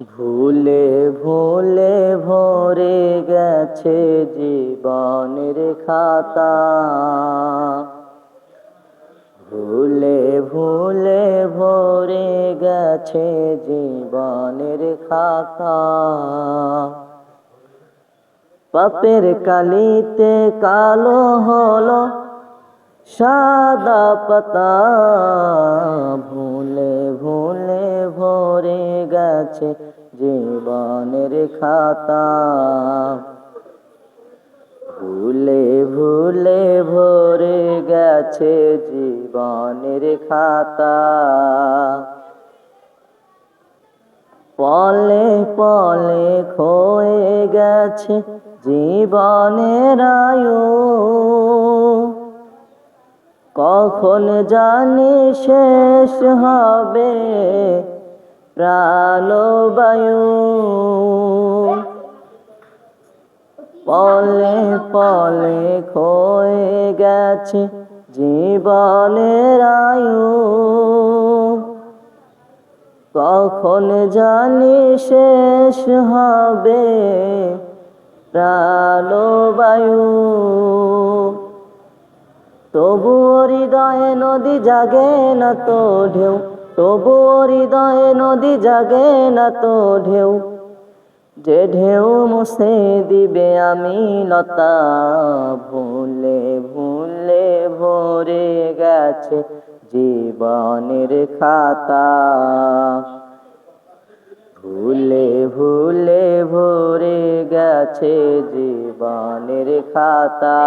ভুলে ভুলে ভরে গেছে জীবনের খাতা। ভুলে ভুলে ভরে গেছে জীবনের খাতা। পাপের কালিতে কালো হলো সাদা পাতা। ভুলে ভুলে ভরে গেছে জীবনের খাতা। ভুলে ভুলে ভরে গেছে জীবনের খাতা। পলে পলে খয়ে গেছে জীবনের আয়ু। কখন জানি শেষ হবে প্রাণবায়ু। পলে পলে খয়ে গেছে জীবনের আয়ু। কখন জানি শেষ হবে প্রাণবায়ু। তবু হৃদয়ে নদী জাগে না তো ঢেউ। তবুও হৃদয়ে নদী জাগে না তো ঢেউ। যে ঢেউ মুছে দিবে আমি লতা ভুলে ভুলে ভরে গেছে জীবনের খাতা। ভুলে ভুলে ভরে গেছে জীবনের খাতা।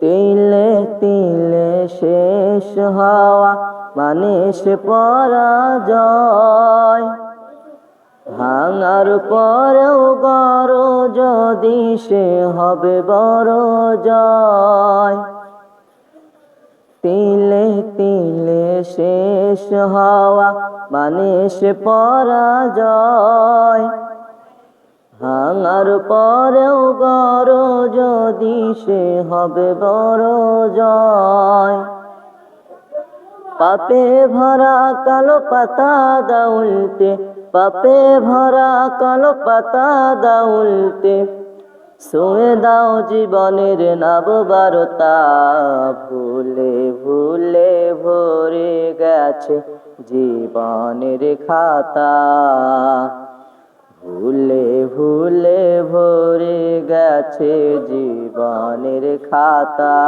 তিলে তিলে শেষ হওয়া মানে সে পরাজয়। ভাঙার পরেও গড় যদি সে হবে বড় জয়। তিলে তিলে শেষ হওয়া মানে সে পরাজয়। ভাঙার পরেও গড় যদি সে হবে বড় জয়। পাপে ভরা কালো পাতা দাউলতে, পাপে ভরা কালো পাতা দাউলতে। শুয়ে দাও জীবনের নববারতা ভুলে ভুলে ভরে গেছে জীবনের খাতা। ভুলে ভুলে ভরে গেছে জীবনের খাতা।